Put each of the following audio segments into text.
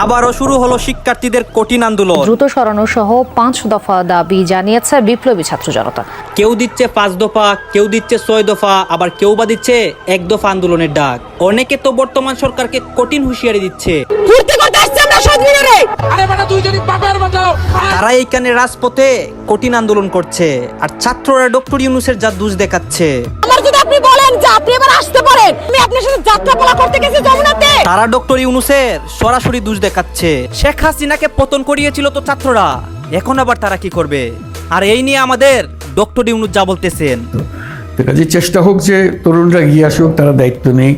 আবারও শুরু হলো শিক্ষার্থীদের কঠিন আন্দোলন। দ্রুত সরানো সহ পাঁচ দফা দাবি জানিয়েছে বিপ্লবী ছাত্র জনতা। কেউ দিচ্ছে পাঁচ দফা কেউ দিচ্ছে ছয় দফা আবার কেউ বা দিচ্ছে এক দফা আন্দোলনের ডাক। অনেকে তো বর্তমান সরকারকে কঠিন হুঁশিয়ারি দিচ্ছে। তারা এইখানে রাজপথে কঠিন আন্দোলন করছে আর ছাত্ররা ডক্টর ইউনুসের যা দুষ দেখাচ্ছে। যে আপনি এবার আসতে পারেন। আমি আপনার সাথে যাত্রা পালা করতে গেছি যমুনাতে। তারা ডক্টর ইউনুসের সরাসরি দুষ দেখাচ্ছে। শেখ হাসিনাকে পতন করিয়েছিল তো ছাত্ররা। এখন আবার তারা কি করবে? আর এই নিয়ে আমাদের ডক্টর ইউনুস যা বলতেছেন। কাজে চেষ্টা হোক যে তরুণরা এগিয়ে আসুক তারা দায়িত্ব নেই।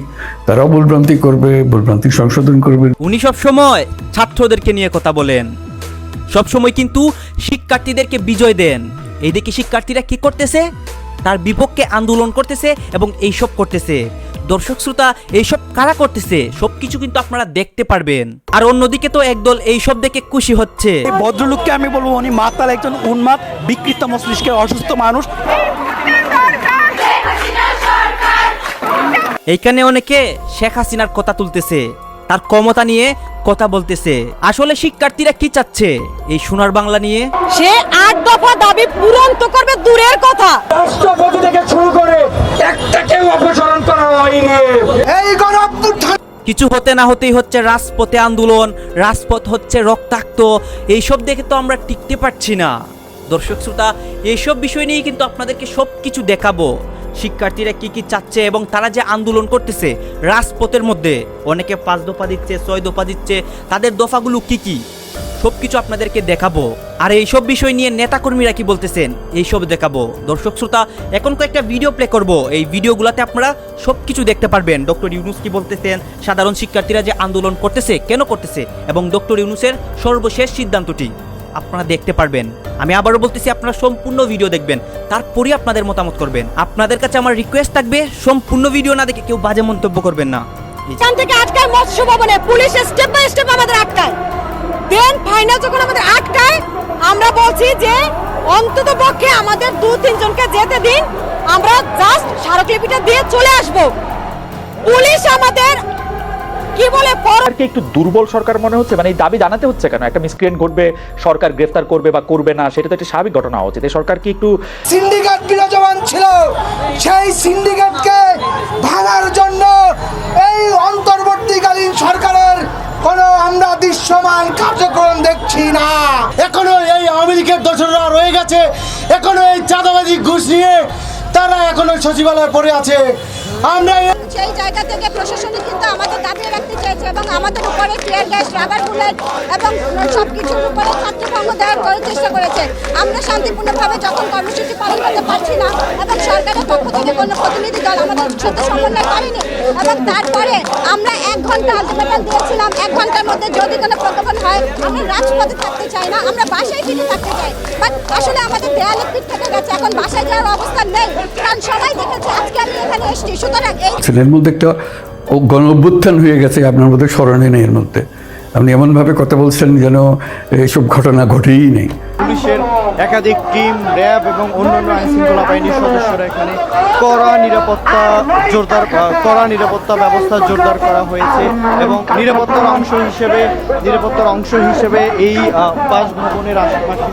তারাও ভুলভ্রান্তি করবে ভুলভ্রান্তি সংশোধন করবে। উনি সব সময় ছাত্রদেরকে নিয়ে কথা বলেন। সব সময় কিন্তু শিক্ষার্থীদেরকে বিজয় দেন। এইদিকে শিক্ষার্থীরা কি করতেছে? তার বিপক্ষে আন্দোলন করতেছে এবং এইসব করতেছে। দর্শক শ্রোতা এইসব কারা করতেছে? সবকিছু কিন্তু আপনারা দেখতে পারবেন। আর অন্যদিকে তো একদল এইসব দেখে খুশি হচ্ছে। ভদ্রলোককে আমি বলব উনি মাতাল একজন উন্মাদ বিকৃত মস্তিষ্কের অসুস্থ মানুষ। এইখানে অনেকে শেখ হাসিনার কথা তুলতেছে। তার ক্ষমতা নিয়ে কথা বলতেছে। আসলে শিক্ষার্থীরা কি চাচ্ছে? এই সোনার বাংলা নিয়ে? সে আট দফা দাবি পূরণ তো করবে দূরের কথা। রাষ্ট্রপতি থেকে শুরু করে একটাকেও অপসারণ করা হয়নি। এই গণ কিছু হতে না হতেই হচ্ছে রাজপথে আন্দোলন রাজপথ হচ্ছে রক্তাক্ত। এইসব দেখে তো আমরা টিকতে পারছি না। দর্শক শ্রোতা এইসব বিষয় নিয়ে কিন্তু আপনাদেরকে সব কিছু দেখাবো। শিক্ষার্থীরা কি কি চাচ্ছে এবং তারা যে আন্দোলন করতেছে, রাজপথের মধ্যে অনেকে পাঁচ দফা দিচ্ছে, ছয় দফা দিচ্ছে, তাদের দফাগুলো কি কি? সব কিছু আপনাদেরকে দেখাবো। আর এইসব বিষয় নিয়ে নেতাকর্মীরা কি বলতেছেন, এইসব দেখাবো। দর্শক শ্রোতা, এখন কয়েকটা ভিডিও প্লে করব। এই ভিডিওগুলোতে আপনারা সব কিছু দেখতে পারবেন। ডক্টর ইউনুস কি বলতেছেন, সাধারণ শিক্ষার্থীরা যে আন্দোলন করতেছে, কেন করতেছে, এবং ডক্টর ইউনুসের সর্বশেষ সিদ্ধান্তটি? আপনারা দেখতে পারবেন। আমি আবারও বলতেছি, আপনারা সম্পূর্ণ ভিডিও দেখবেন। তারপরই আপনাদের মতামত করবেন। আপনাদের কাছে আমার রিকোয়েস্ট থাকবে, সম্পূর্ণ ভিডিও না দেখে কেউ বাজে মন্তব্য করবেন না। এখান থেকে আটকায় মৎস্য ভবনে, পুলিশ স্টেপ বাই স্টেপ আমাদের আটকায়। দেন ফাইনাল যখন আমাদের আটকায়, আমরা বলছি যে, অন্তত পক্ষে আমাদের দু তিনজনকে যেতে দিন, আমরা জাস্ট স্মারকলিপিটা দিয়ে চলে আসব। পুলিশ আমাদের কি বলে পর সরকারকে একটু দুর্বল সরকার মনে হচ্ছে? মানে এই দাবি জানাতে হচ্ছে কেন? একটা মিসক্রিয়েন্ট ঘটবে সরকার গ্রেফতার করবে বা করবে না সেটা তো একটা স্বাভাবিক ঘটনা হওয়া উচিত এই সরকার কি একটু সিন্ডিকেট বিরাজমান ছিল। সেই সিন্ডিকেটকে ভাঙার জন্য এই অন্তর্বর্তীকালীন সরকারের কোনো আমরা দৃশ্যমান কার্যক্রম দেখছি না। এখনও এই আওয়ামী লীগের দোসররা রয়ে গেছে। এখনও এই চাঁদাবাজি ঘুষ নিয়ে তারা এখনও সচিবালয়ে পড়ে আছে। আমরা এই সেই জায়গা থেকে প্রশাসনিক কিন্তু আমাদের দাবি রাখতে চাইছে এবং আমাদের উপরে টিয়ার গ্যাস রাবার বুলেট এবং সব কিছুর উপরে ছাত্রভঙ্গ দেওয়ার করার চেষ্টা করেছে। আমরা শান্তিপূর্ণভাবে যখন কর্মসূচি পালন করতে পারছি না এবং সরকারের পক্ষ থেকে কোনো প্রতিনিধি দল আমাদের সাথে সমন্বয় করেনি এবং তারপরে আমরা এক ঘণ্টা আলটিমেটাম দিয়েছিলাম, এক ঘণ্টার মধ্যে যদি কোনো প্রজ্ঞাপন হয়, আমরা রাজপথে থাকতে চাই না, আমরা বাসায় ফিরে থাকতে চাই। বাট আসলে আমাদের দেয়ালে পিঠ থেকে গেছে, এখন বাসায় যাওয়ার অবস্থা নেই। কারণ সবাই দেখেছে, আজকে আমি এখানে এসেছি। সুতরাং এই এর মধ্যে একটা গণ অভ্যুত্থান হয়ে গেছে, আপনার মধ্যে স্মরণে নেই এর মধ্যে। আপনি এমনভাবে কথা বলছেন যেন এইসব ঘটনা ঘটেই নেই। পুলিশের একাধিক টিম, র্যাব এবং অন্যান্য আইন শৃঙ্খলা বাহিনীর সদস্যরা এখানে কড়া নিরাপত্তা জোরদার কড়া নিরাপত্তা ব্যবস্থা জোরদার করা হয়েছে এবং নিরাপত্তার অংশ হিসেবে, নিরাপত্তার অংশ হিসেবে এই বাসভবনের আশেপাশে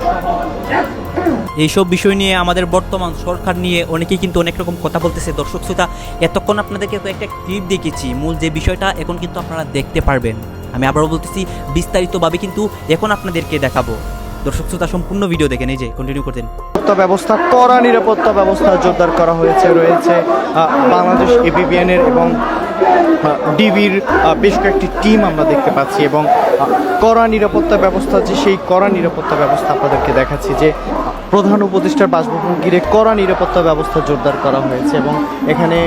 এইসব বিষয় নিয়ে আমাদের বর্তমান সরকার নিয়ে অনেকেই কিন্তু অনেক রকম কথা বলতেছে। দর্শক, শ্রোতা, এতক্ষণ আপনাদেরকে একটা ক্লিপ দেখেছি। মূল যে বিষয়টা, এখন কিন্তু আপনারা দেখতে পারবেন। আমি আবারও বলতেছি, বিস্তারিতভাবে কিন্তু এখন আপনাদেরকে দেখাবো। দর্শক, শ্রোতা, সম্পূর্ণ ভিডিও দেখেন। এই যে কন্টিনিউ করতেন। ব্যবস্থা, কড়া নিরাপত্তা ব্যবস্থা জোরদার করা হয়েছে, রয়েছে বাংলাদেশ এপিবিএন এর এবং ডিবির বেশ কয়েকটি টিম আমরা দেখতে পাচ্ছি এবং কড়া নিরাপত্তা ব্যবস্থা যে, সেই কড়া নিরাপত্তা ব্যবস্থা আপনাদেরকে দেখাচ্ছি যে প্রধান উপদেষ্টার বাসভবন ঘিরে কড়া নিরাপত্তা ব্যবস্থা জোরদার করা হয়েছে এবং এখানে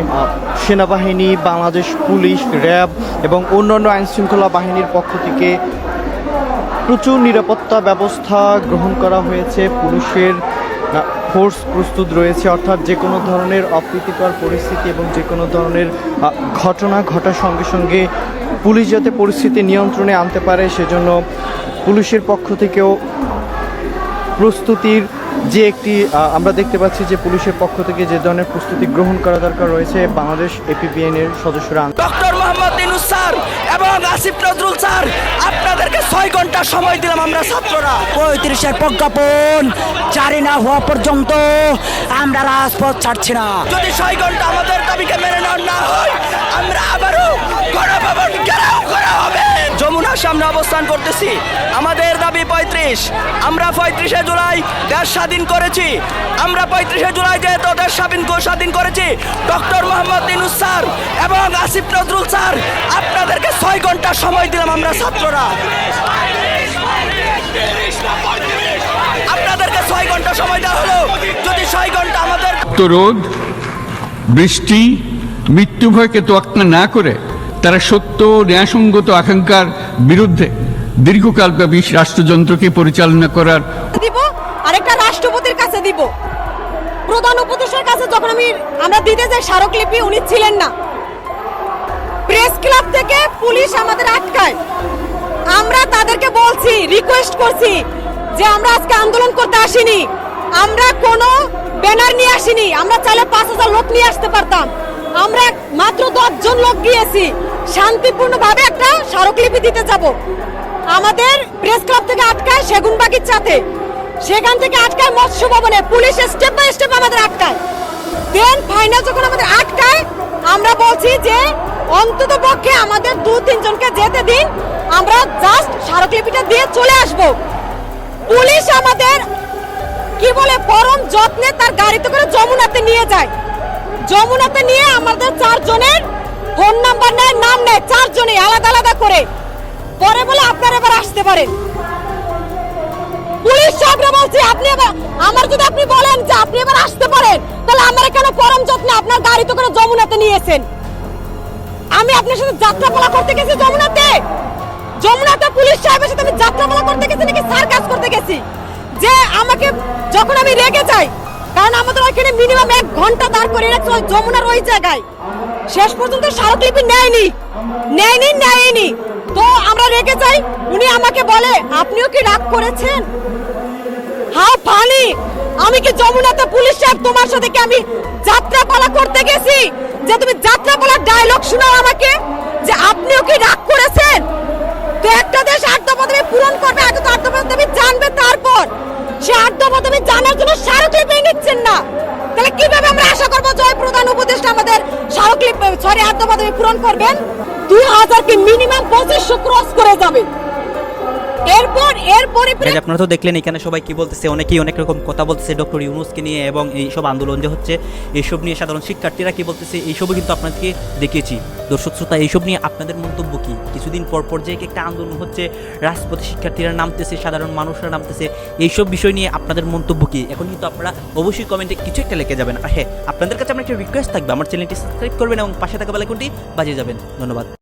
সেনাবাহিনী, বাংলাদেশ পুলিশ, র্যাব এবং অন্যান্য আইনশৃঙ্খলা বাহিনীর পক্ষ থেকে প্রচুর নিরাপত্তা ব্যবস্থা গ্রহণ করা হয়েছে। পুলিশের ফোর্স প্রস্তুত রয়েছে। অর্থাৎ যে কোনো ধরনের অপ্রীতিকর পরিস্থিতি এবং যে কোনো ধরনের ঘটনা ঘটার সঙ্গে সঙ্গে পুলিশ যাতে পরিস্থিতি নিয়ন্ত্রণে আনতে পারে, সেজন্য পুলিশের পক্ষ থেকেও প্রস্তুতির যে একটি আমরা দেখতে পাচ্ছি যে পুলিশের পক্ষ থেকে যে ধরনের প্রস্তুতি গ্রহণ করা দরকার রয়েছে, বাংলাদেশ এপিবিএন এর সদস্যরা। ডক্টর মোহাম্মদ ইনুস স্যার এবং আসিফ নজরুল স্যার আপনাদের সময় দিলাম আমরা ছাত্ররা। পঁয়ত্রিশের প্রজ্ঞাপন জারি না হওয়া পর্যন্ত আমরা রাজপথ ছাড়ছি না। যদি ছয় ঘণ্টা আমাদের দাবিকে মেনে না হয়, আমরা আবারও গণভবন ঘেরাও করা হবে। যমুনার সামনে অবস্থান করতেছি। আমাদের দাবি পঁয়ত্রিশ। আমরা পঁয়ত্রিশে জুলাই দেশ স্বাধীন করেছি। আমরা পঁয়ত্রিশে জুলাই যেহেতু দেশ স্বাধীন স্বাধীন করেছি, ডক্টর মোহাম্মদ ইনুস স্যার এবং আসিফ নজরুল স্যার, আপনাদেরকে ছয় ঘণ্টা সময় দিলাম আমরা ছাত্ররা। আপনাদেরকে ছয় ঘণ্টা সময় দেওয়া হলো। যদি ছয় ঘণ্টা আমাদের রোদ বৃষ্টি, মৃত্যু ভয়কে তোয়াক্কা না করে তারা সত্য ন্যায়সঙ্গত আকাঙ্ক্ষার বিরুদ্ধে দীর্ঘকাল দীর্ঘকালব্যাপী রাষ্ট্রযন্ত্রকে পরিচালনা করার দিব, আরেকটা রাষ্ট্রপতির কাছে দিব। প্রধান উপদেষ্টার কাছে যখন আমি, আমরা দিতে যাই স্মারকলিপি, উনি ছিলেন না। প্রেস ক্লাব থেকে পুলিশ আমাদের আটকায়। আমরা তাদেরকে বলছি রিকোয়েস্ট করছি যে আমরা আজকে আন্দোলন করতে আসিনি। আমরা কোনো ব্যানার নিয়ে আসিনি। আমরা চাইলে পাঁচ হাজার লোক নিয়ে আসতে পারতাম। আমরা মাত্র দশজন লোক গিয়েছি। শান্তিপূর্ণভাবে একটা স্মারকলিপি দিতে যাব। আমাদের প্রেস ক্লাব থেকে আটকায় সেগুন বাগির চাতে সেখান থেকে আটকায় মৎস্য ভবনে পুলিশ স্টেপ বাই স্টেপ আমাদের আটকায়। দেন ফাইনাল যখন আমাদের আটকায়, আমরা বলছি যে অন্তত পক্ষে আমাদের দু তিনজনকে যেতে দিন। আমরা জাস্ট স্মারকলিপিটা দিয়ে চলে আসব। পুলিশ আমাদের কি বলে, পরম যত্নে তার গাড়িতে করে যমুনাতে নিয়ে যায়। যমুনাতে নিয়ে আমাদের চারজনের আলাদা করে। পরে বলে আপনারা এবার আসতে পারেন। পুলিশ সাহেবরা বলছে, আপনি এবার আমার যদি আপনি বলেন যে আপনি এবার আসতে পারেন, তাহলে আমার কেন পরম যত্নে আপনার গাড়িতে করে যমুনাতে নিয়েছেন আমি আপনার সাথে যাত্রাপালা করতে গেছি যমুনাতে। যমুনাতে পুলিশ সাহেবের সাথে আমি যাত্রাপালা করতে গেছি নাকি সার্কাস করতে গেছি? যে আমাকে যখন আমি রেগে যাই, কারণ আমাদের ওইখানে মিনিমাম এক ঘণ্টা দাঁড় করে রাখছে যমুনার ওই জায়গায়। শেষ পর্যন্ত স্মারকলিপি নেয়নি। নেয়নি নেয়নি। তো আমরা রেগে যাই। উনি আমাকে বলে, আপনিও কি রাগ করেছেন? How funny. আমি কি যমুনাতে পুলিশ সাহেব তোমার সাথে কি আমি যাত্রাপালা করতে গেছি? যে তুমি যাত্রাপালার ডায়লগ শোনাও আমাকে? যে আপনিও কি রাগ করেছেন তো একটা দেশ আট দফা তুমি পূরণ করবে, আগে তো তুমি জানবে তারপর। সে তুমি জানার জন্য স্মারকলিপি নিচ্ছেন না। তাহলে কীভাবে আমরা আশা করব জয় প্রধান উপদেষ্টা আমাদের স্মারকলিপি, সরি তুমি পূরণ করবেন? দুই হাজার কি মিনিমাম পঁচিশশো ক্রস করে যাবে। এরপর এর পরিপ্রেক্ষিতে আপনারা তো দেখলেন এখানে সবাই কি বলতেছে অনেকেই অনেক রকম কথা বলতেছে ডক্টর ইউনুসকে নিয়ে এবং এইসব আন্দোলন যে হচ্ছে এইসব নিয়ে সাধারণ শিক্ষার্থীরা কি বলতেছে এইসবও কিন্তু আপনাদেরকে দেখিয়েছি। দর্শক শ্রোতা এইসব নিয়ে আপনাদের মন্তব্য কি? কিছুদিন পর পর যে একটা আন্দোলন হচ্ছে রাজপথে শিক্ষার্থীরা নামতেছে সাধারণ মানুষরা নামতেছে এইসব বিষয় নিয়ে আপনাদের মন্তব্য কি? এখন কিন্তু আপনারা অবশ্যই কমেন্টে কিছু একটা লিখে যাবেন। আর হ্যাঁ আপনাদের কাছে আমার একটা রিকোয়েস্ট থাকবে আমার চ্যানেলটি সাবস্ক্রাইব করবেন এবং পাশে থাকা বেলাইকনটি বাজিয়ে যাবেন। ধন্যবাদ।